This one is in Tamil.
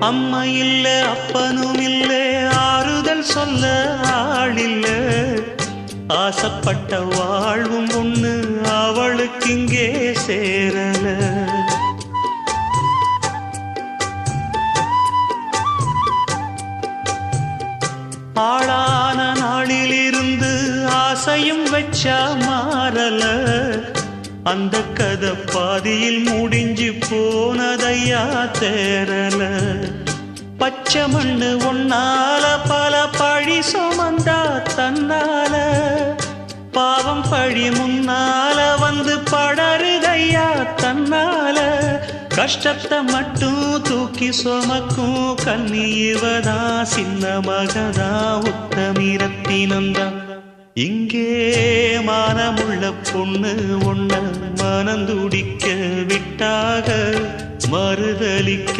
அம்மா இல்ல அப்பனும் இல்ல ஆறுதல் சொல்ல ஆளில்ல ஆசைப்பட்ட வாழ்வும் ஒண்ணு அவளுக்கு இங்கே சேரல. ஆளான நாளிலிருந்து ஆசையும் வச்சா மாறல. அந்த கதை பாதியில் முடிஞ்சு போனதையா தேரல பச்சை மண்ணு உன்னால பல பழி சுமந்தா தன்னால. பாவம் பழி முன்னால வந்து படருதையா தன்னால. கஷ்டத்தை மட்டும் தூக்கி சுமக்கும் கண்ணி இவதா சின்ன மகதா உத்தமிரத்தினந்தா இங்கே மானமுள்ள பொண்ணு ஒன்ன மனந்துடிக்க விட்டாக. மறுதலிக்க